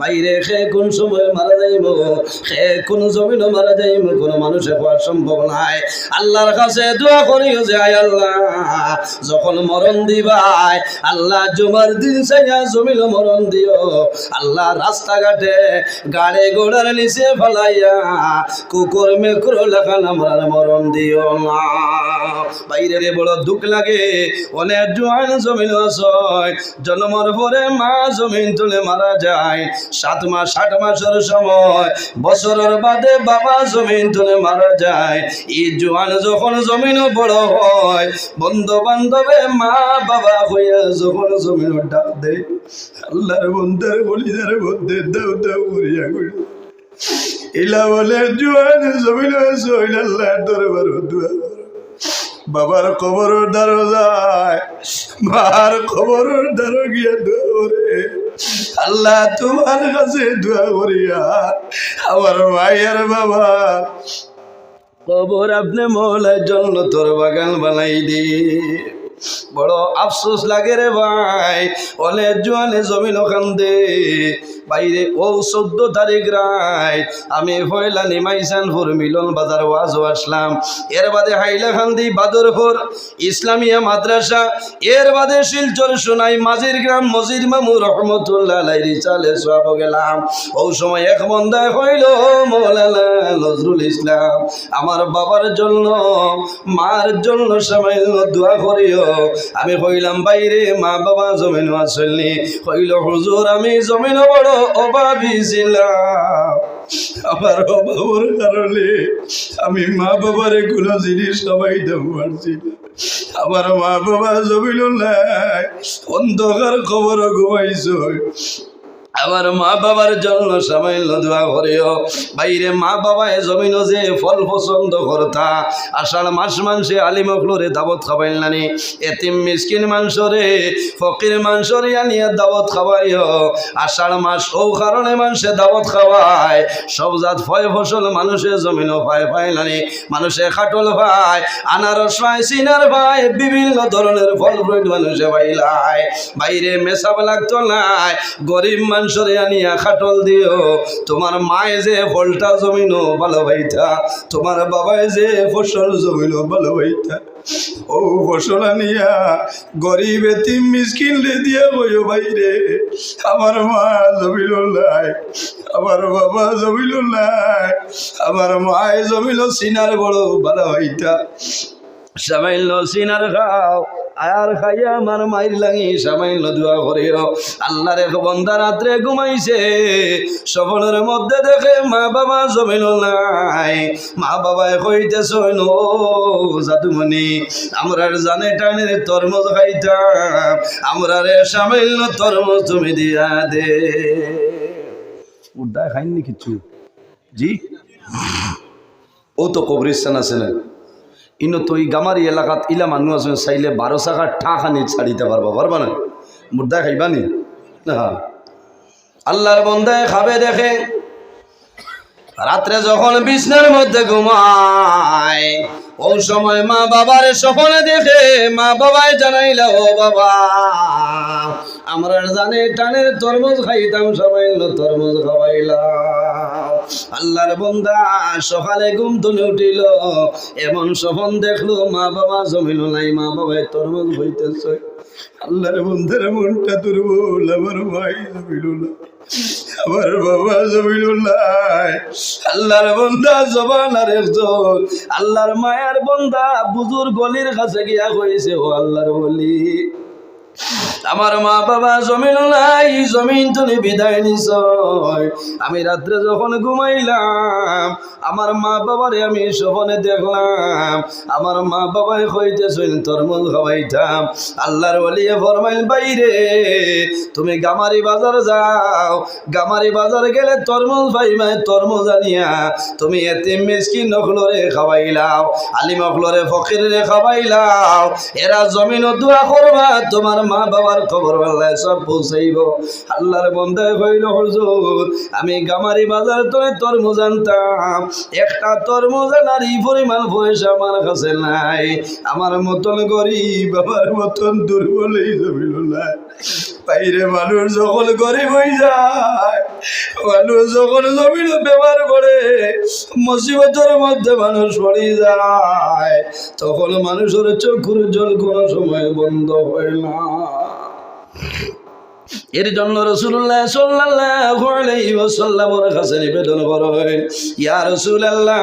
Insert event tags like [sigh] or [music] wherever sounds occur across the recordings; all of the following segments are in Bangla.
বাইরে খে কোন সময় মারা যাইব? খে কোন জমিনও মারা যাইব? কোন মানুষে হওয়া সম্ভব নাই। আল্লাহর কাছে দোয়া করিও যে, আয় আল্লাহ, যখন মরণ দিবাই আল্লাহ জুমার দিন সাইয়া জমিন মরণ দিও। আল্লাহ রাস্তাঘাটে গাড়ি ঘোড়ার নিচে ফেলাইয়া, কুকুর মেকুর লেখান আমার মরণ দিও না। বাইরে রে বড় দুঃখ লাগে। অনেক জোয়ান জমিন জন্মর পরে মা জমিন তুলে মারা যায়। সাত মাস, আট মাসের সময় বছরের বাদে বাবা জমিন তুলে মারা যায় এই জোয়ান যখন জমিন বড় হয় বন্ধু বান্ধবে মা বাবা হইয়া যখন জমিন ডাক দেয়, আল্লাহর বন্ধের বলিদার মধ্যে দাও দাও করিয়া করি ইলা বলে, জোয়ান, জমিন আল্লাহর দরবার দোয়া। বাবার কবর দ্বারো যায় মার কবর দ্বারো গিয়া করে আল্লাহ তোমার কাছে দোয়া করিয়া আমার মায়ের বাবা কবর আপনি মৌলার জন্য তোর বাগান বানাই দি। বড় আফসোস লাগে রে ভাই, অনেক জোয়ানে জমিন ওখান দে। বাইরে, ও চোদ্দ তারিখ রায়। আমি পয়লা নিমাইসানপুর মিলন বাজার ওয়াজ আসলাম। এর বাদে হাইলাকান্দি বাদরপুর, ইসলামিয়া মাদ্রাসা। এর বাদে শিলচর সোনাই, মাঝির গ্রাম, মজির মামু, রহমতুল্লাহ সব গেলাম। ও সময় এক বন্দায় হইল মৌলানা নজরুল ইসলাম। আমার বাবার জন্য, মার জন্য সামান্য দোয়া করিও। আমি কইলাম বাইরে, মা বাবা জমিন আসলনি কইল হুজুর, আমি জমিন বড় অভাবী ছিলাম আমার অভাবের কারণে আমি মা বাবার কোনো জিনিস সবাই দেবো পারছি না। আমার মা বাবা জমিল নাই অন্ধকার খবর ঘুমাইছ আমার মা বাবার জন্য সামান্য দোয়া করিও বাইরে মা বাবায় জমিন যে ফল পছন্দ করতা। আষাঢ় মাস মানসে আলি মখলরে দাবত খাবাইল নানি। এতিম মিসকিন মাংসরে ফকির মাংসরে আনিয়া দাবত খাওয়াইও। আষাঢ় মাস ও কারণে মানুষে দাবত খাওয়ায়। সব জাত ফয় ফসল মানুষের জমিনও পায় পায় নানি। মানুষে খাটল পায় আনারস পায় সিনার পায় বিভিন্ন ধরনের ফল ফ্রুট মানুষে পাইলায়। বাইরে মেশাব লাগতো নাই, গরিব মানুষরে আনিয়া খাটল দিও। তোমার মায়ে যে ফলটা জমিনও ভালো ভাইতা তোমার বাবায় যে ফসল জমিনো ভালো ভাইতা ও ফসল আনিয়া গরিব এতিম মিসকিন রে দিয়া বইও বাইরে। আমার মা জমিল নাই, আমার বাবা জমিল নাই, আমার মায়ে জমিল সিনার বড় ভালো হইতা সামাইল সিনার খাও, আর খাইয়া আমার মাইর লাগি সামাইল দোয়া করিও আল্লাহর এক বন্দা রাত্রে ঘুমাইছে সফলের মধ্যে দেখে মা বাবা জমিল নাই। মা বাবায় কইতেছ ও জাদুমণি আমরার জানে টানে তরমুজ খাইতাম আমরার সামাইল তরমুজ তুমি দিয়া দে। উদ্দায় খাইনি কিচ্ছু জি? ও তো কবরিস্তান আছে না। ইনো তো এই গামারি এলাকাত ইলা মানুষ আছে চাইলে বারো চাকার ঠা খানি ছাড়িতে পারবা পারবা না? মুর্দা খাইবানি হ্যাঁ আল্লাহর বন্দায় খাবে দেখে। রাত্রে যখন বিছনার মধ্যে ঘুমায়, ও সময় মা বাবার স্বপ্নে দেখে মা বাবাই জানাইলা, ও বাবা, আমরা জানে টানের তরমুজ খাইতাম, সবাই তরমুজ খাওয়াইলাম। আল্লাহর বন্দা সকালে ঘুম তুলে উঠিল, এমন স্বপন দেখল, মা বাবা জমিল নাই, মা বাবাই তরমুজ হইতেছে আল্লাহর বন্ধার মনটা দুর্বল, আমার ভাই জমিল না আমার বাবা জমিল নাই আল্লাহর বন্দা জবান আর একজন আল্লাহর মায়ার বন্দা বুজুর গলির কাছে গিয়া কইছে, ও আল্লাহর বলি আমার মা বাবা জমিন নাই, জমিন তুমি বিদায় নিছ আমি রাত্রে যখন ঘুমাইলাম, আমার মা বাবারে আমি স্বপনে দেখলাম, আমার মা বাবাই কইতেছেন তরমুজ খাওয়াইতাম আল্লাহর বলিয়ে ফরমাইল বাইরে তুমি গামারি বাজার যাও। গামারি বাজার গেলে তরমুজ পাইমাই তরমুজ আনিয়া তুমি এতে মিসকি নখলরে খাওয়াইলাও আলি মখলরে ফকিরে খাওয়াইলাও। এরা জমিন দোয়া করবা, তোমার মা বাবার খবর বেলায় সব পৌঁছাইব। আল্লাহর বন্ধায় হইল হুজুর। আমি গামারি বাজার তোরে তরমুজ আনতাম। একটা তরমুজ আনার পরিমাণ পয়সা আমার কাছে নাই। আমার মতন গরিব, আমার মতন দুর্বল এই জমিল নাই বাইরে মানুষ যখন গরিব হয়ে যায়, মানুষ যখন জমিন ব্যবহার করে, মুসিবতের মধ্যে মানুষ পড়ে যায়। তখন মানুষের চোখের জল কোনো সময় বন্ধ হয় না। এর জন্য রসুল্লাহ ওয়াসাল্লামের কাছে নিবেদন করেন, ইয়া রাসূলুল্লাহ,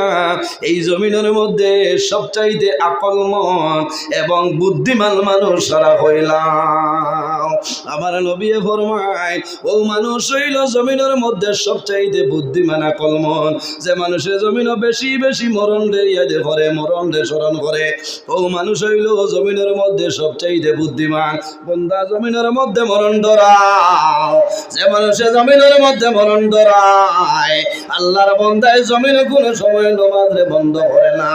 এই জমিনের মধ্যে সবচাইতে আকলমন এবং বুদ্ধিমান মানুষ সারা হইলাম। আমার নবী ফরমায়, ও মানুষ হইল জমিনের মধ্যে সবচাইতে বুদ্ধিমান আকলমন যে মানুষের জমিনও বেশি বেশি মরণ ইয়াদে করে মরণ রে, স্মরণ করে ও মানুষ হইল জমিনের মধ্যে সবচাইতে বুদ্ধিমান। বন্দা জমিনের মধ্যে মরণ ডরাও। যে মানুষে জমিনের মধ্যে মরণ ডরায়, আল্লাহর বন্দায় জমিনে কোনো সময় নমাজরে বন্ধ করে না।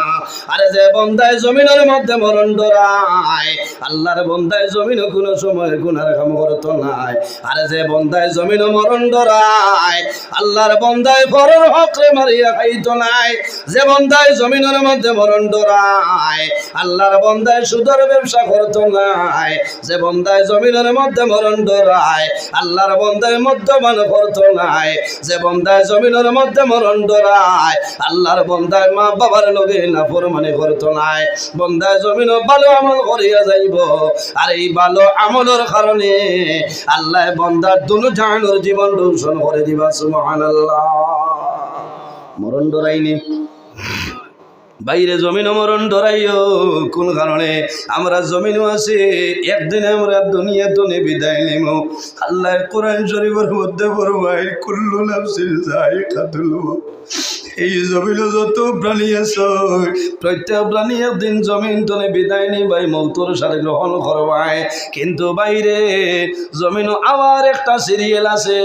আরে যে বন্দায় জমিনের মধ্যে মরণ ডরায়, আল্লাহর বন্দায় জমিনে কোনো সময় গুনার করতো নাই। আরে যে বন্দায় জমিন মরণ ডরায়, আল্লাহর বন্দায় পরের হকরে মারিয়া খাইতো নাই। যে বন্দায় জমিনের মধ্যে মরণ ডরায়, আল্লাহর বন্দায় সুদর ব্যবসা করতো নাই। যে বন্দায় জমিনের মধ্যে মরণ ডরায়, আল্লাহর বন্দায় মধ্যমান করতো নাই। যে বন্দায় জমিনের মধ্যে মরণ ডরায়, আল্লাহর বন্দায় মা বাবার লগে না ফরমানি করতো নাই। বন্দায় জমিন ভালো আমল করিয়া যাইব, আর এই ভালো আমলের কারণে আল্লাহ বন্দার দুনু জাহানোর জীবন দূষণ করে দিবা, সুবহানাল্লাহ। মরণ ডরাইনি। বাইরে জমিন মরণ ডরাইও। কোন কারণে? আমরা জমিনও আছে। একদিন আমরা দুনিয়া তনে বিদায় নিব আল্লাহ কোরআন শরীফের মধ্যে পড়বাই কুল্লু নাফসিন যায়কাতুল মউত। এই জমিন যত প্রাণী আছে, প্রত্যেক প্রাণী একদিন জমিন তনে বিদায় নি ভাই মৌতর সাথে গ্রহণ করবাই। কিন্তু বাইরে জমিন আবার একটা সিরিয়াল আছে,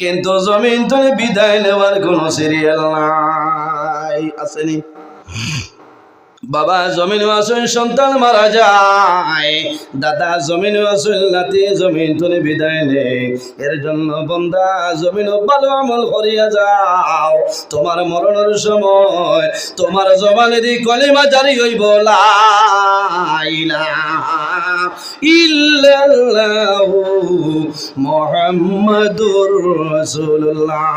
কিন্তু জমিন তনে বিদায় নেওয়ার কোনো সিরিয়াল নাই। আসেনি বাবা জমিন আসুন সন্তান মারা যায়। দাদা জমিন আসুন নাতি জমিন তুমি বিদায় নেই এর জন্য বন্দা জমিন ভালো আমল করিয়া যাও। তোমার মরণের সময় তোমার জবানে দি কলিমা জারি হইব লা ইলাহা ইল্লাল্লাহু মুহাম্মাদুর রাসূলুল্লাহ।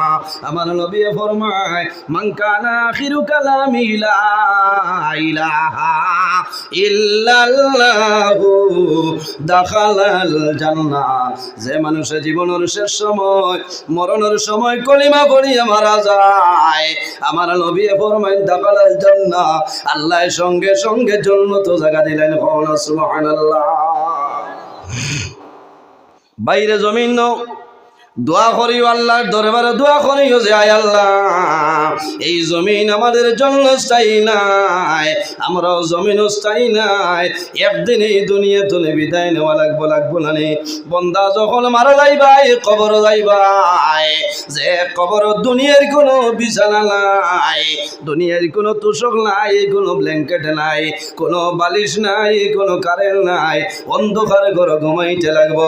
আমার নবী ফরমায়, মান কানা আখিরু কালামি যে মানুষের জীবনের শেষ সময়, মরণের সময় কলিমা পড়িয়া মারা যায়, আমার নবী ফরমায় দাখালাল জান্নাহ। আল্লাহ সঙ্গে সঙ্গে জন্নত জায়গা দিলেন সুবহানাল্লাহ। বাইরে জমিন দোয়া করিও আল্লাহর দরবারে দোয়া করিও যে আয় আল্লাহ। এই জমিন আমাদের জন্য স্থায়ী নাই, আমরাও জমিনও স্থায়ী নাই। একদিন এই দুনিয়া তুলে বিদায় নেওয়া লাগবো লাগবো নে বন্দা যখন মারা যাইবাই কবর যাইবাই। যে কবর দুনিয়ার কোনো বিছানা নাই, দুনিয়ার কোনো তুষক নাই, কোনো ব্ল্যাঙ্কেট নাই, কোনো বালিশ নাই, কোনো কারেন্ট নাই, অন্ধকার ঘর ঘুমাইতে লাগবো।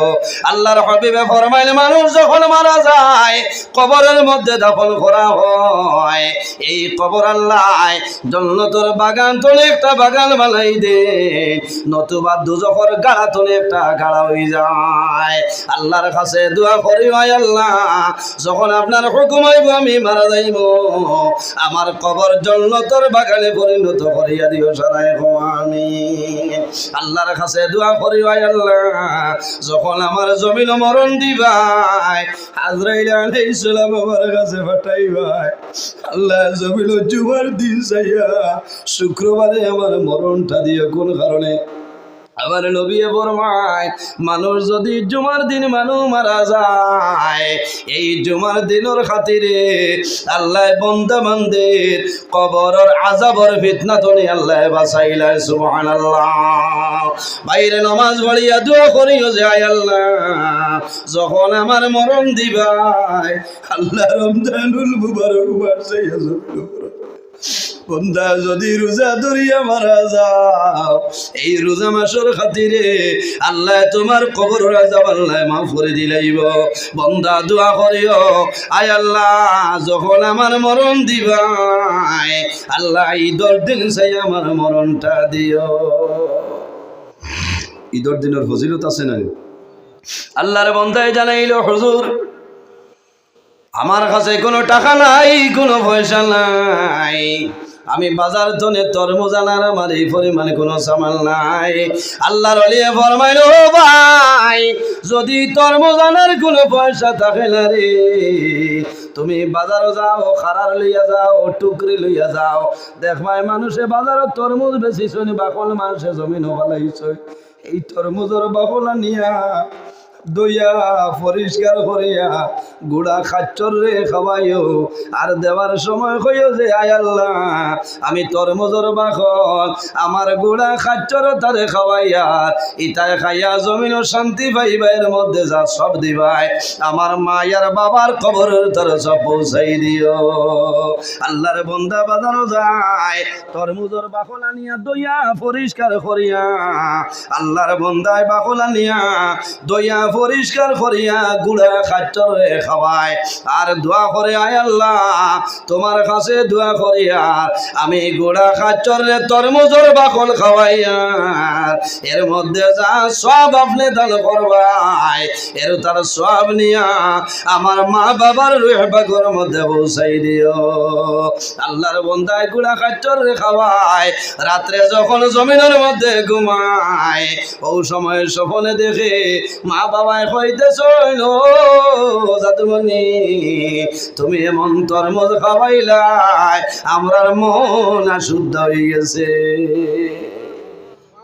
আল্লাহর হবিবে ফরমাইলে, মানুষ যখন মারা যায়, কবরের মধ্যে দাফন করা হয়। এই কবর আল্লাহ জন্নতর বাগান তোলে একটা বাগান বানাই দে। নতুবা দুজখর গাড়া তোলে একটা গাড়া হয়ে যায়। আল্লাহর কাছে দোয়া করি হয় আল্লাহ, যখন আপনার হুকুম হইব, আমি মারা যাইব। আমার কবর জন্নতর বাগানে পরিণত করিয়া দিও সারাই আমি আল্লাহর কাছে দোয়া করি হয় আল্লাহ, যখন আমার জমিন মরণ দিবাই আজরাইল আলাইহিস সালাম কাছে পাঠাইবাই আল্লাহ জমিন জুমার দিন চাইয়া শুক্রবারে আমার মরণটা দিয়ে কোন কারণে আমার নবী ফরমায় মানুষ যদি জুমার দিন মানুষ মারা যায়, এই জুমার দিনের খাতিরে আল্লাহ বন্দা বান্দের কবরের আজাবর ফিতনা তনি আল্লাহ বাঁচাইলা সুবহানাল্লাহ। বাইরে নমাজ পড়িয়া দোয়া করিও যে আয় আল্লাহ, যখন আমার মরণ দিবাই আল্লাহ রমজানুল মুবারক বাড়াইয়া বন্দা, যদি রোজা ধরিয়া মারা যাও এই রোজা মাসের খাতিরে আল্লাহ তোমার কবর রাজা আল্লাহ মাফ করে দিলাইব। বন্ধা দোয়া করিও। আয় আল্লাহ, যখন আমার মরণ দিবাই আল্লাহ ঈদর দিন চাই আমার মরণটা দিও। ঈদর দিনের ফজিলত আছে না আল্লাহর বন্ধায় জানাইল, হুজুর, আমার কাছে কোনো টাকা নাই, কোনো পয়সা নাই। আমি বাজার জনে তরমুজ আনার আমার এই পরিমাণে কোনো সামাল নাই। আল্লাহর অলিয়ে ফরমাইল, ভাই, যদি তরমুজ আনার কোনো পয়সা থাকে না রে, তুমি বাজারও যাও, খারার লইয়া যাও, টুকরি লইয়া যাও। দেখবাই মানুষে বাজারত তরমুজ বেশি শুনি বাকল মানুষে জমিন হবালাইছে এই তরমুজের বাকলা নিয়া দইয়া, পরিষ্কার করিয়া গুড়া খাচ্চর রে খাওয়াইও। আর দেওয়ার সময় কইও যে, আয় আল্লাহ, আমি তরমুজর বাখন আমার গুড়া খাচ্চর তারে খাওয়াইয়া ইটায় খাইয়া জমিন শান্তি পাইবাইয়ের মধ্যে যা সব দিবাই। আমার মায়ার বাবার কবরের তার সব পৌঁছাই দিও। আল্লাহর বন্দা বাজারও যায় তরমুজর বাকলা আনিয়া দইয়া পরিষ্কার করিয়া, আল্লাহর বন্দায় বাকলা আনিয়া দইয়া পরিষ্কার করিয়া গুড়া খাচ্চরে খাওয়ায়। আর দোয়া করে, আয় আল্লাহ, তোমার কাছে দোয়া করিয়া আমি গুড়া খাচ্চরে তরমুজর বাকল খাওয়াইয়া এর মধ্যে যা সব আপনি দান করবাই, এর তার সব নিয়া আমার মা বাবার রুহবাগর মধ্যে পৌঁছাই দিও। আল্লাহর বন্দায় গুড়া খাচ্চরে খাওয়ায় রাত্রে যখন জমিনের মধ্যে ঘুমায় ও সময় সপনে দেখে মা বাবায় কইতেছ জাদুমণি। তুমি এমন তরমুজ খাওয়াইলাই, আমরার মন শুদ্ধ হয়ে গেছে।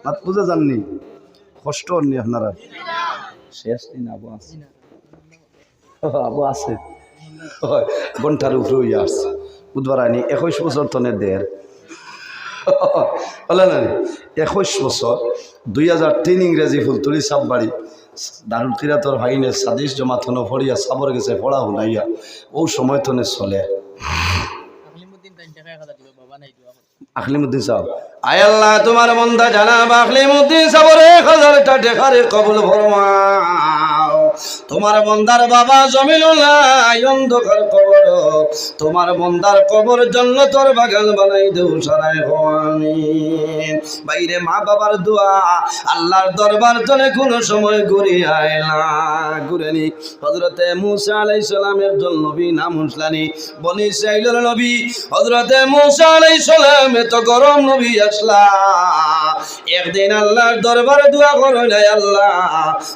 মাত বুঝে যাননি, কষ্ট হননি আপনারা। শেষ দিন আবু আছে। আবু আছে। ঘণ্টার উপরে হইয়া আসছে। বুধবার আনি একুশ বছর তনে দের। বলে না একুশ বছর, দুই হাজার তিন ইংরেজি ফুলতুলি সাববাড়ি দারুল কিরাতর ভাইনে সাদিস জমা থন ফড়িয়া, সাবর গেছে ফড়া হুনাইয়া। ও সময় তনে চলে। আখলিমুদ্দিন সাহেব, আয় আল্লাহ, তোমার মন্দা জানা আখলিমুদ্দিন সাবরে এক হাজারটা টেকারে কবুল ফরমাও তোমার মন্দার বাবা জমিনুল্লাহ অন্ধকার কবর। তোমার মন্দার কবর জন্য তোর বাগান বানাই দেউ সারাই আমিন বাইরে মা বাবার দোয়া, আল্লাহর দরবার তলে কোনো সময় ঘুরে আয় না ঘুরেনি হজরতে মুসা আলাই সালামের জন্য নবী নাম হুসলানি বনি ইসরাইলের নবী। হজরতে মুসা আলাই সালাম এত গরম নবী আসলা। একদিন আল্লাহর দরবার দোয়া করো আল্লাহ,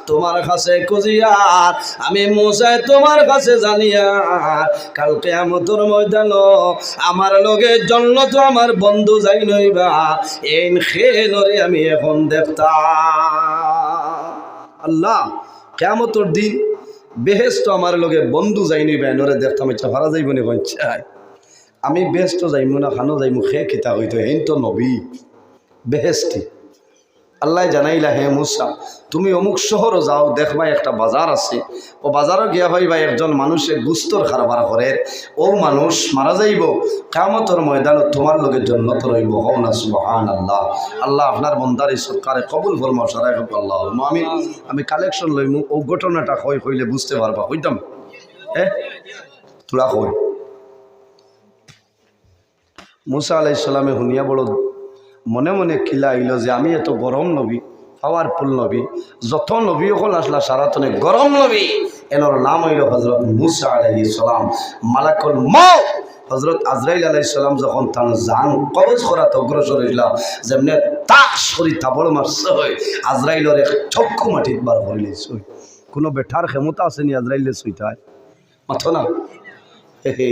তোমার কাছে খুঁজিয়ার আমি মুসাই তোমার কাছে জানিয়ার কালকে আমতর ময়দান আমার লগে জন্য তো আমার বন্ধু যাই নইবা, এই খেলরে আমি এখন দেখতাম। আল্লাহ কেমতর দিন বেহেস্ত আমার লগে বন্ধু যাইনি ব্যানরে দেখতাম ইচ্ছা ভাড়া যাইব নি পঞ্চায় আমি বেহেস্ত যাইমু না, খানো যাইমু খে খিতা হইতো, হেন তো নবী বেহেস্তি আল্লাহ জানাইলা, হে মুসা, তুমি অমুক শহরও যাও দেখবা একটা বাজার আছে। ও বাজারও গিয়া ভাইবা একজন মানুষে গুস্তর খারবার করে ও মানুষ মারা যাইব কামতর ময়দানত তোমার লোকের জন্য তো রইব। হও না সুবহান আল্লাহ আল্লাহ আপনার বন্দার সরকারে কবুল ফরমাও সারাই হোক আল্লাহ আমি আমি কালেকশন লইমু, ও ঘটনাটা কই কইলে বুঝতে পারবা। হইতাম হ্যাঁ তোরা কই? মুসা আলাইসাল্লামে শুনিয়া বড় মনে মনে কিলা আইল যে আমি এত গরম নবী পাওয়ারফুল নবী যত নবী অকল আসলা সারাতনে গরম নবী। এনর নাম হইল হজরত মুসা আলাই সালাম, মালাকুল মৌ হজরত আজরাইল আলাই সালাম যখন তার জান কবজ করাতে অগ্রসর হইল যেমনি তাস করি তাবড় মারছে হয় আজরাইলর এক চক্ষু মাটিত বার করিলে সই কোনো বেঠার ক্ষমতা আসেনি আজরাইলে সইটায় মাথো না? হে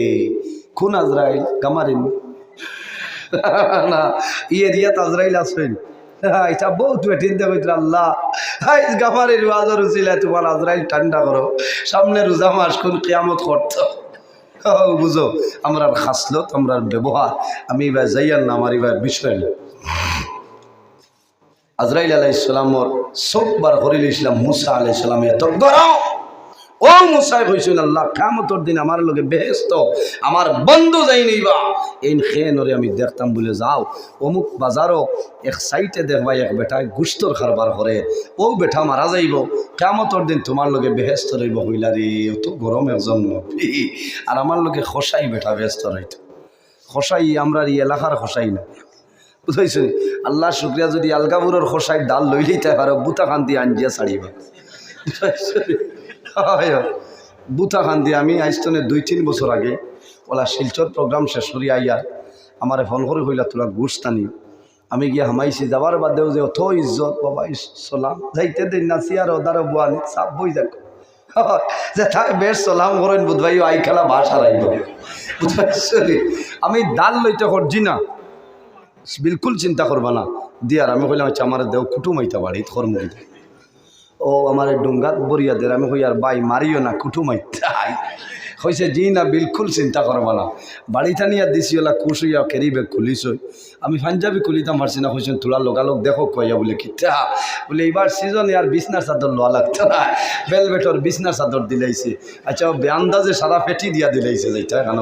কোন আজরাইল গামারিন না ইয়ে দিয়া তাজরাইল আসবেন এটা বহুত বেঠিন দেবে আল্লাহ। হাই গাফারের বাজার ছিল তোমার আজরাইল ঠান্ডা করো। সামনে রোজা মাস, কোন কিয়ামত করত। বুঝো, আমরা খাসলত, আমরা ব্যবহার। আমি এবার যাইয়ার না, আমার এবার বিষয় না আজরাইল আলাই ইসলামর সববার হরিল ইসলাম, মুসা আলাই ইসলামে এত গরম ও মুসাই হইছেন আল্লাহ কামতর দিন আমার লোকে বেহেস্ত আমার বন্ধু যাই নিবা। এই খেয়ে আমি দেখতাম বলে, যাও, অমুক বাজারও এক সাইটে দেখবা এক বেটায় গুস্তর খারবার করে। ও বেটা মারা যাইব কামতর দিন তোমার লগে বেহেস্ত রইব হইলা রে অত গরম একজন আর আমার লগে খসাই বেটা ব্যস্ত রইত। খসাই আমরা এই এলাকার খসাই না। বুঝাইছো আল্লাহ শুক্রিয়া, যদি আলগাবুরের খসাই ডাল লইলেই তাই পারো, বুতা কান্তি আঞ্জিয়া ছাড়িবা। বুথা খান দিয়ে আমি আইস্তনে দুই, তিন বছর আগে, ওলা শিলচর প্রোগ্রাম শেষ করি আইয়া আমার ফোন করে হইলা তোলা গুড়স্তানি আমি গিয়া হামাইছি, যাবার বাদেও যে অথ ইজ্জত, বাবা চলাম, যাইতে দিন নাচি আর ওদারও বুয়ানি চাপ বই যাক [laughs] যে তাই বেশ, চলাম, করেন বুধবাই আই খেলা ভাষা রাইব বুঝতে আমি দাল লইতে করছি না। বিলকুল চিন্তা করবা না। দিয়ার আমি কইলাম আচ্ছা আমার দেও, কুটুম আইতা বাড়ি খরমুড়ি ও আমার ডুঙ্গাত বরিয়া দের আমি কই, আর বাই মারিও না, কুটুম তাই কইছে, জি না, বিলকুল চিন্তা করবা না। বাড়িটা নিয়ে দিছি, ওলা কুশ হইয়া কেরি বেগ খুলিস আমি পাঞ্জাবি খুলিতাম, পারছি না কইছেন তোলা লগালগ দেখো কইয়া বলে কিতা বলে, এইবার সিজন আর বিছনার চাদর লোয়া লাগতো না। বেলবেটর বিছনার চাদর দিলাইছে। আচ্ছা ও আন্দাজে সারা পেটি দিয়া দিলাইছে যেটা কেন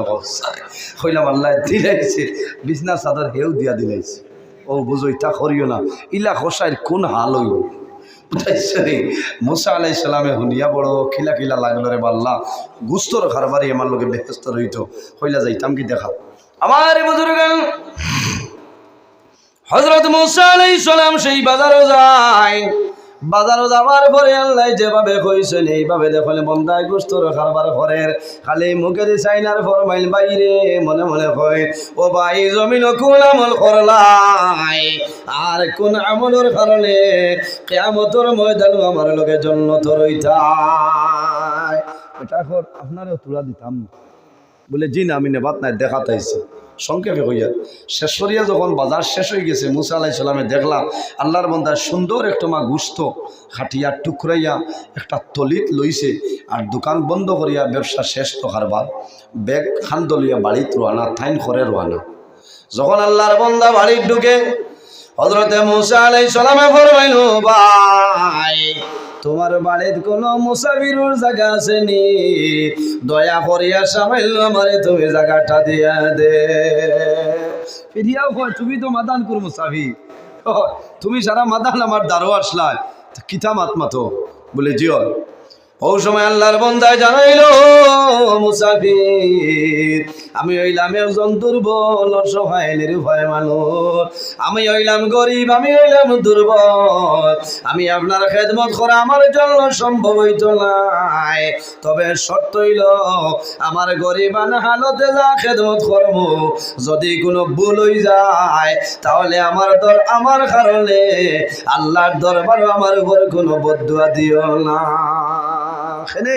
কইলাম, আল্লাহ, দিলাইছে, বিছনার চাদর হেউ দিয়া দিলাইছে। ও বুঝো ইটা করিও না। ইলা খসাইর কোন হাল হইব? বুঝাইছে মুসা আলাই সালামে হুনিয়া বড় খিলা খিলা লাগল রে বাল্লা। গুস্তর খারবারি আমার লোকে ব্যস্ত রইত। হইলা যাইতাম কি দেখা? আমার বুজুর্গ হজরত মুসা আলাই সালাম সেই বাজারও যায়। বাজারও যাবার পরে আল্লাহ যেভাবে কইছেন, এইভাবে দেখলে বন্দায় গুস্তর খারবার ঘরের। খালি মুখের চাইনার ফরমাইল বাইরে, মনে মনে কয়, ও ভাই, জমিন কোন আমল করলাই? আর কোন আমলের কারণে কেয়ামতর ময়দানও আমার লোকে জন্ম তরইতাই এটা আপনারও তুলা দিতাম। বলে, জি না, আমি নেবাত নাই, দেখাতে আইছি। সংক্ষেপে হইয়া শেষ করিয়া যখন বাজার শেষ হয়ে গেছে, মুসা আলাই সালামে দেখলাম, আল্লাহর বন্দায় সুন্দর একটা মা গুস্ত খাটিয়া টুকরাইয়া একটা তলিত লইছে আর দোকান বন্ধ করিয়া ব্যবসা শেষ তো হারবার ব্যাগ খান দলিয়া বাড়িত রোয়ানা, থাইন করে রোয়ানা। যখন আল্লাহর বন্দা বাড়ির ঢুকে হজরতে মুসা আলাই সালামে ফরমাইল ভাই তোমার বাড়ির কোন মুসাফিরুর জায়গা আছে নি দয়া করিয়া সামাইল আমারে তুমি জায়গাটা দিয়া দে। ফিরিয়াও তুমি তো মাদান কর মুসাফি তুমি সারা মাদান আমার দারো আসলা কিতা মাত? তো বলে জিও ও সময় আল্লাহর বন্দায় জানাইল মুসাফির, আমি হইলাম একজন দুর্বল অসহায় নিরুভয় মানুষ। আমি হইলাম গরিব, আমি হইলাম দুর্বল। আমি আপনার খেদমত করা আমার জন্য সম্ভব হইত নাই। তবে শর্ত হইল, আমার গরিবান হালতে যা খেদমত করব, যদি কোনো ভুল হই যায়, তাহলে আমার দর আমার কারণে, আল্লাহর দরবার আমার উপর কোনো বদুয়া দিও না। সেনে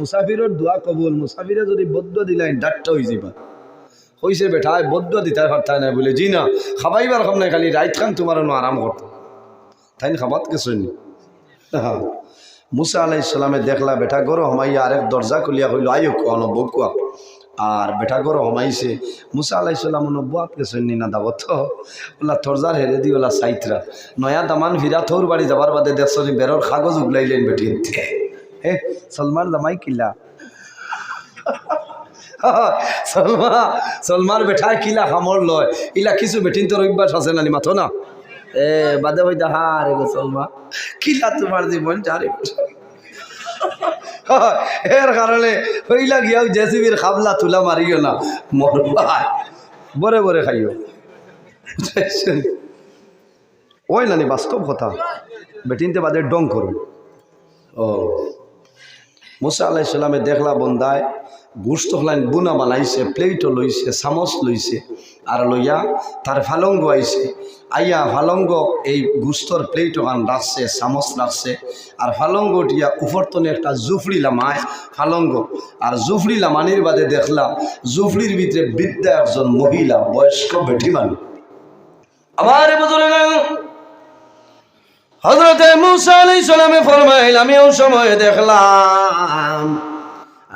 মুসাফিরের দোয়া কবুল মুসাফিরে যদি বদুয়া দিলাই ডাক্তার হয়ে যাবা। হইছে বেটা, বদুয়া দিতে পারতাই না বলে। জি না খাবাইবার খাম নাই খালি রাইত খান তোমার নো আরাম করতো তাই খাবাত কে শুনি মুসা আলাই সালামে দেখলা, বেটা গরো হমাইয়া আরেক দরজা খুলিয়া হইল আয়ো কোয়ানো বকুয়া আর বেটা গরো হমাইছে মুসা আলাই সালাম নব্বাত কে শুনি না দাবত। ওলা থরজার হেরে দি ওলা সাইতরা নয়া দামান ভিরা থৌর বাড়ি যাবার বাদে দেখছি বেরোর কাগজ উগলাইলেন বেটি সলমান জামাই কিল্লা সলমা সলমার বেঠায় কিলা [laughs] খামর লয়। ইলা কিছু বেটিন তোর অভ্যাস আছে নানি, মাথো না? এ, বাদে হইতে হারে গো সলমা কিলা তোমার জীবন চারে [laughs] এর কারণে হইলা গিয়াও জেসিবির খাবলা তুলা মারিও না। মরবা বরে বরে খাইও। [laughs] ওই নানি বাস্তব কথা। বেটিনতে বাদে ডং করুন ও মুসা আলাহ সাল্লামে দেখলা বন্দায় গুস্ত হলাইন বুনা বানাইছে, প্লেটও লইছে, চামচ লইছে, আর লইয়া তার ফালঙ্গ আইছে। আইয়া ফালঙ্গ এই গুস্তর প্লেট ওখান রাখছে, চামচ রাখছে, আর ফালঙ্গ টিয়া উপরতনে একটা জুফড়ি লামায় ফালঙ্গ। আর জুফড়ি লামানির বাদে দেখলাম জুফড়ির ভিতরে বিদ্যা একজন মহিলা, বয়স্ক মানুষ আমার বুজুর্গ হজরতে মুসা আলাই সালামে ফরমাইল আমিও সময় দেখলাম।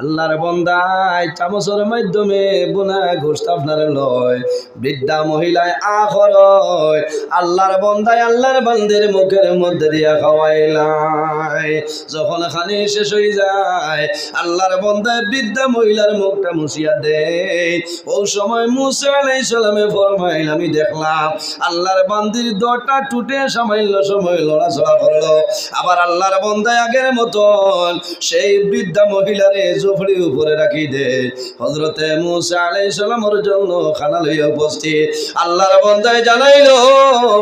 আল্লাহর বন্দায় চামচের মাধ্যমে বোনা ঘোষটা আপনার লয়। বৃদ্ধা মহিলায় আখর আল্লাহর বন্দায় আল্লাহর বান্দের মুখের মধ্যে দিয়া খাওয়াইলাই যখন খানি শেষ হয়ে যায়, আল্লাহর বন্দায় বৃদ্ধা মহিলার মুখটা মুছিয়া দেয়। ও সময় মুসা আলাই সালামে ফরমাইল, আমি দেখলাম আল্লাহর বান্দির দরটা টুটে সামাইল, সময় লড়াচড়া করল। আবার আল্লাহর বন্দায় আগের মতন সেই বৃদ্ধা মহিলারে জুফড়ি উপরে রাখি দে। হজরতে মুসা আলাই সালামর জন্য খানা লইয়া উপস্থিত। আল্লাহর বন্দায় জানাইলো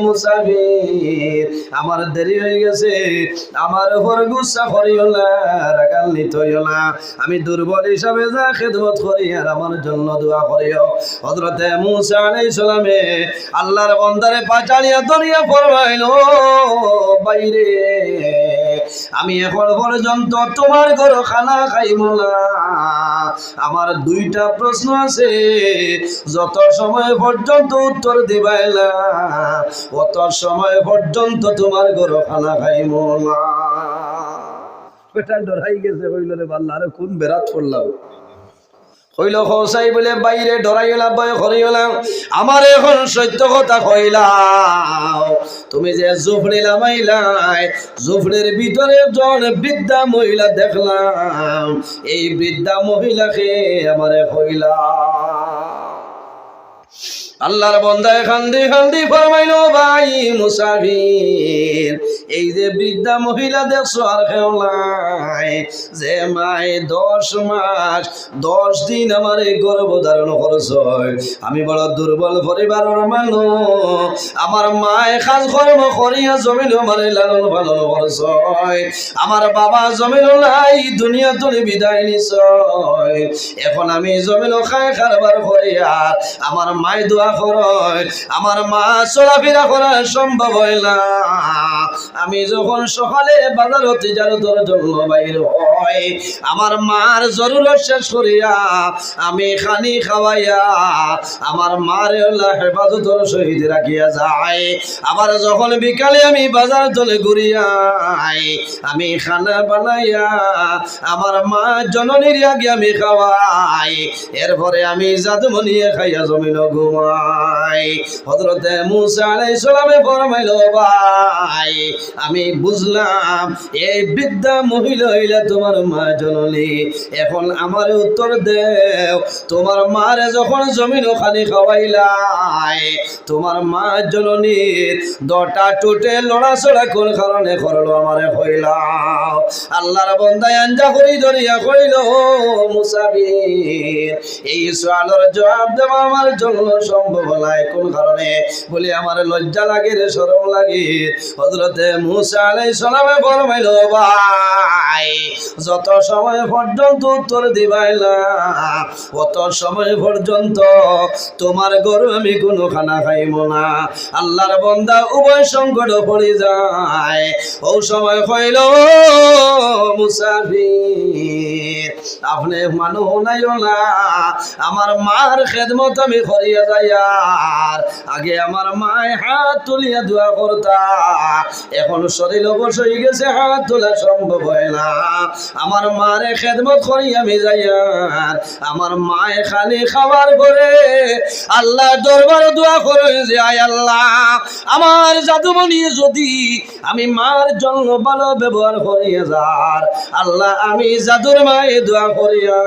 মুসাফির আমার দেরি হয়ে গেছে। আমার উপর গুসা করিও না রাগাল নিতইও না। আমি দুর্বল হিসাবে যা খেদমত করি, আর আমার জন্য দোয়া করিও। হজরতে মুসা আলাইহিস সালামে আল্লাহর বন্দারে পাচালিয়া দরিয়া ফরমাইলো, বাইরে, আমি এখন পর্যন্ত তোমার ঘর খানা খাইব না। আমার দুইটা প্রশ্ন আছে। যত সময় পর্যন্ত উত্তর দিবাইলা অত সময় পর্যন্ত তোমার গরু খানা খাইব না। পেটাল ডরাই গেছে হইল রে বাল্লা, আরে কোন বেরাত করলাম হইল হসাই বলে, বাইরে ডরাইলাম ভয় করিলাম আমার এখন সত্য কথা কইলাম তুমি যে জুফড়ি লামাইলাই জুফড়ির ভিতরে জন বৃদ্ধা মহিলা দেখলাম। এই বৃদ্ধা মহিলাকে আমারে কইলাম আল্লাহর বন্দায় খান্দি খান্দি ফরমাইলো, ভাই মুসাফির, এই যে বৃদ্ধা মহিলা দেখছ আর যে মাই দশ মাস, দশ দিন আমার এই গর্ভ ধারণ করছ। আমি বড় দুর্বল পরিবারের মানুষ, আমার মায় খাস কর্ম করিয়া জমিল মারে লালন পালন করছ। আমার বাবা জমিল নাই, দুনিয়া তুলি বিদায় নিছ। এখন আমি জমিল খাই খারবার করিয়া আমার মায় দোয়া আমার মা চলাফেরা করা সম্ভব হয় না। আমি যখন সকালে বাজার তিজারতের জন্য বাইর হয় আমার মার জরুরত শেষ করিয়া আমি খানি খাওয়াইয়া আমার মার হেফাজতর সহিত রাখিয়া যায় আবার যখন বিকালে আমি বাজার চলে ঘুরিয়াই আমি খানা বানাইয়া আমার মা জননীর আগে আমি খাওয়াই। এরপরে আমি জাদুমনিয়ে খাইয়া জমিন জমিল ঘুমাই হজরতে মুসা আলাইহিস সালামে ফরমাইল, ভাই, আমি বুঝলাম এই বৃদ্ধা মহিলা হইলে তোমার মা জননী। এখন আমার উত্তর দেও, তোমার মারে যখন জমিন ওখানে খাওয়াইলাই, তোমার মা জননীর দটা টুটে লড়াচড়া কোন কারণে করল আমারে হইলাম আল্লাহর বন্দায় আঞ্জা করি, ধরিয়া কইল মুসাফির এই সোয়ালের জবাব দেওয়া আমার জন্য সম্ভব নয় কোন কারণে? বলি, আমার লজ্জা লাগে রে, শরম লাগে। হজরতে মুসা আলাই সালামে ফরমাইল ভাই, যত সময় পর্যন্ত উত্তর দিবাইলা, অত সময় পর্যন্ত তোমার গরু আমি কোনো খানা খাইব না। আল্লাহর বন্দা উভয় সংকট পড়ে যায়। ও সময় কইল মুসাফির, আপনি মানুষ নাইও না। আমার মার খেদমত আমি করিয়া যাই আর আগে আমার মায় হাত তুলিয়া দোয়া করতা। এখন শরীর অবশ হয়ে গেছে, হাত তোলা সম্ভব হয় না। আমার মারে খেদমত করি আমি যাই আমার মায়ে খালি খাবার করে আল্লাহ দরবার দোয়া করে যে, আয় আল্লাহ, আমার জাদুমণি যদি আমি মার জন্য ভালো ব্যবহার করিয়া যার আল্লাহ, আমি জাদুর মায়ে দোয়া করিয়া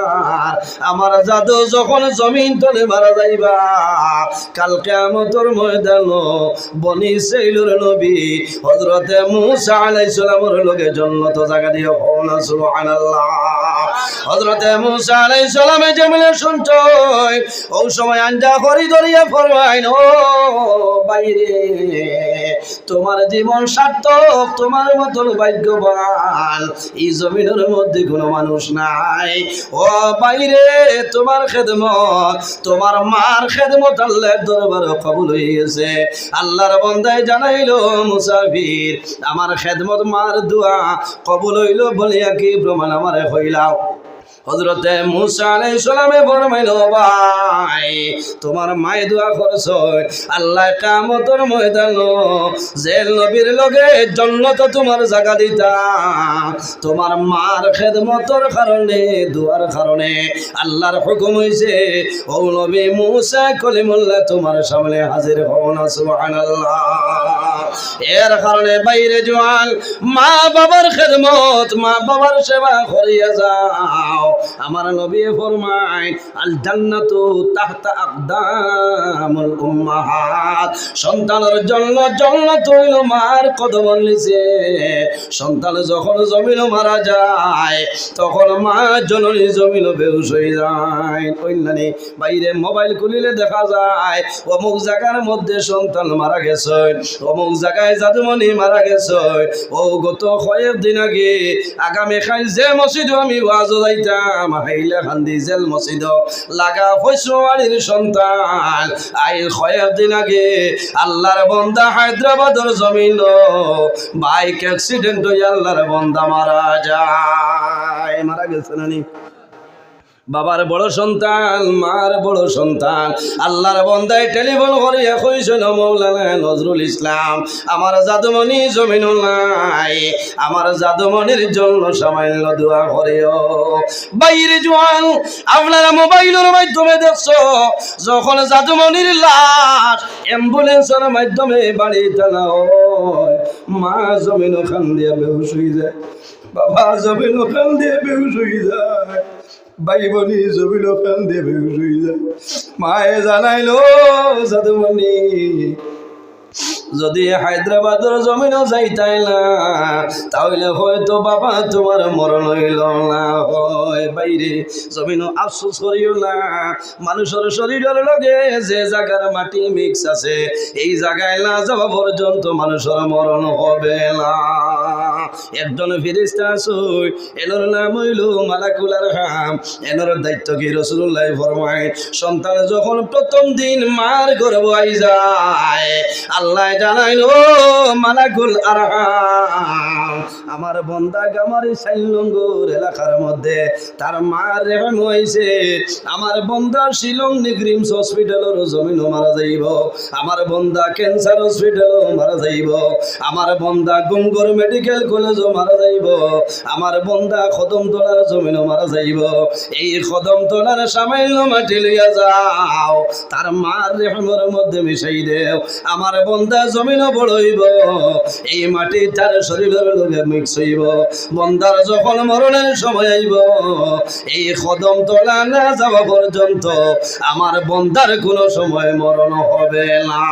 আমার জাদু যখন জমিন তলে মারা যাইবা কালকে আমতর ময়দান বনি সেইলুর নবী হজরতে মুসা আলাইহিস সালামের জন্নত জায়গা দিয়ে হওনা হজরতে মুসা আলাইহিস সালামে শুনছই ও সময় আঞ্জা করি ফরমাইন, ও বাইরে, তোমার জীবন সার্থক, তোমার মতন ভাগ্যবান, এই জমিনের মধ্যে কোনো মানুষ নাই। ও বাইরে, তোমার খেদমত, তোমার মার খেদমত আল্লাহর দরবারে কবুল হয়ে গেছে আল্লাহর বন্দায় জানাইলো, মুসাফির, আমার খেদমত, মার দোয়া কবুল হইল বলিয়া কি প্রমাণ আমারে হইলাও হজরতে মুসা আলাইহিস সালামে ফরমাইল ভাই, তোমার মায়ে দোয়া করছ। আল্লাহ কামতর ময়দান জেল নবীর লগে জন্নত তোমার জায়গা দিতা। তোমার মার খেদমতর কারণে, দোয়ার কারণে আল্লাহর হুকুম হইছে, ও নবী মুসা কলিমুল্লাহ, তোমার সামনে হাজির হও না, সুবহানাল্লাহ। এর কারণে বাইরে জোয়াল মা বাবার খেদমত মা বাবার সেবা করিয়া যাও। আমার নবী ফরমায় আল জান্নাতু তাহতা আকদামুল উম্মাহাত। সন্তানের জন্য জান্নাত হইল মার কদম নিচে। সন্তান যখন জমিন মারা যায়, তখন মা জননী জমিন বেহুশ হয়ে যায়। অন্যান্য বাইরে মোবাইল খুলিলে দেখা যায়, অমুক জায়গার মধ্যে সন্তান মারা গেছে, অমুক জায়গায় জাদুমণি মারা গেছে। ও গত কয়েকদিন আগে আগামী খাই যে মসজিদ আমি ওয়াজ যাইতাম হাইলা খান্দি জেল মসজিদ, লাগা ফৈসওয়ালির সন্তান। আই কয়েকদিন আগে আল্লাহর বন্দা হায়দ্রাবাদর জমিন। বাইক অ্যাক্সিডেন্ট হয়ে আল্লাহর বন্দা মারা যায়। মারা গেছে নানি বাবার বড় সন্তান, মার বড় সন্তান। আল্লাহর বন্দায় টেলিফোন করিয়া কইছিল, মৌলানা নজরুল ইসলাম, আমার জাদুমণি জমিন নাই। আমার জাদুমণির জন্য সামান্য দোয়া করিও। বাইরে জোয়ান, আপনারা মোবাইলের মাধ্যমে দেখছ, যখন জাদুমণির লাশ অ্যাম্বুলেন্সের মাধ্যমে বাড়ি টানা হয়, মা জমিন ওখান দিয়ে বেহুশ হয়ে যায়। বাবা জমিন ওখান দিয়ে বেহুশ হয়ে যায়। ভাই বনি বেহুশ হয়ে যায় মায়ে জানাইলো জাদুমণি যদি হায়দ্রাবাদের জমিনও যাইতাই না, তাহলে হয়তো বাবা তোমার মরণ হইল না। হয় বাইরে জমিনও আফসোস করিও না। মানুষের শরীরের লগে যে জায়গার মাটি মিক্স আছে, এই জায়গায় না যাওয়া পর্যন্ত মানুষের মরণ হবে না। একজন ফিরিস্তা আসই এনোর নাম হইল মালাকুলার হাম এনোর দায়িত্ব কি রসুল্লাহ ফরমায়? সন্তান যখন প্রথম দিন মার গর্ব আই যায়, আল্লাহ জানাইলো মালাকুল আরহাম, আমার বন্দা গামারি সাইলঙ্গুর এলাকার মধ্যে তার হয়েছে। আমার বন্দা শিলং নিগ্রিমস হসপিটালের জমিনও মারা যাইব। আমার বন্দা ক্যান্সার হসপিটালও মারা যাইব। আমার বন্দা গুমগর মেডিকেল কলেজও মারা যাইব। আমার বন্দা কদম তোলার জমিনও মারা যাইব। এই কদম তোলার সামান্য মাটি লইয়া যাও, তার মার রেহমের মধ্যে মিশাই দেও। আমার বন্দা জমিনও বড়ইব, এই মাটি তার শরীরের লগে মিক্স হইব। বন্দার যখন মরণের সময় আইব, এই কদম তোলা না যাওয়া পর্যন্ত আমার বন্দার কোনো সময় মরণ হবে না।